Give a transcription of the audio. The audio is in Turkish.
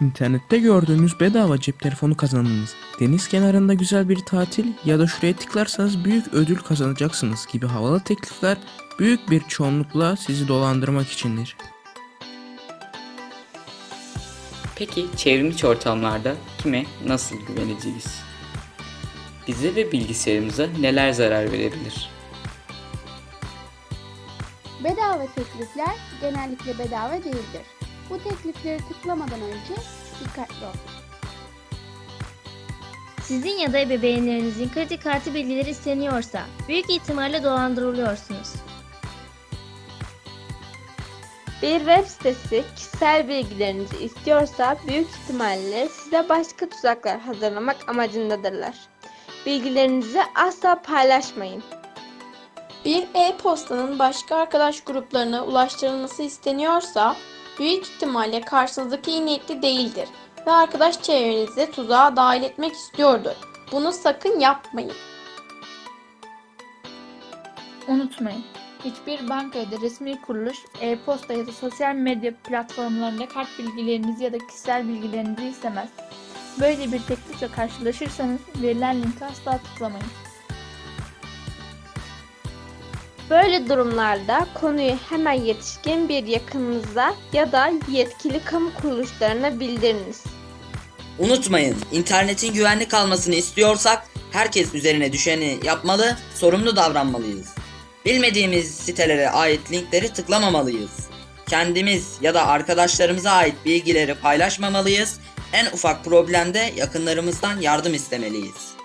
İnternette gördüğünüz bedava cep telefonu kazandınız. Deniz kenarında güzel bir tatil ya da şuraya tıklarsanız büyük ödül kazanacaksınız gibi havalı teklifler büyük bir çoğunlukla sizi dolandırmak içindir. Peki çevrimiçi ortamlarda kime nasıl güveneceğiz? Bize ve bilgisayarımıza neler zarar verebilir? Bedava teklifler genellikle bedava değildir. Bu teklifleri tıklamadan önce dikkatli olun. Sizin ya da ebeveynlerinizin kredi kartı bilgileri isteniyorsa büyük ihtimalle dolandırılıyorsunuz. Bir web sitesi kişisel bilgilerinizi istiyorsa büyük ihtimalle size başka tuzaklar hazırlamak amacındadırlar. Bilgilerinizi asla paylaşmayın. Bir e-postanın başka arkadaş gruplarına ulaştırılması isteniyorsa büyük ihtimalle karşınızdaki iyi niyetli değildir ve arkadaş çevrenizi tuzağa dahil etmek istiyordur. Bunu sakın yapmayın. Unutmayın, hiçbir banka ya da resmi kuruluş e-posta ya da sosyal medya platformlarında kart bilgilerinizi ya da kişisel bilgilerinizi istemez. Böyle bir teklifle karşılaşırsanız verilen linke asla tıklamayın. Böyle durumlarda konuyu hemen yetişkin bir yakınınıza ya da yetkili kamu kuruluşlarına bildiriniz. Unutmayın, internetin güvenli kalmasını istiyorsak herkes üzerine düşeni yapmalı, sorumlu davranmalıyız. Bilmediğimiz sitelere ait linkleri tıklamamalıyız. Kendimiz ya da arkadaşlarımıza ait bilgileri paylaşmamalıyız. En ufak problemde yakınlarımızdan yardım istemeliyiz.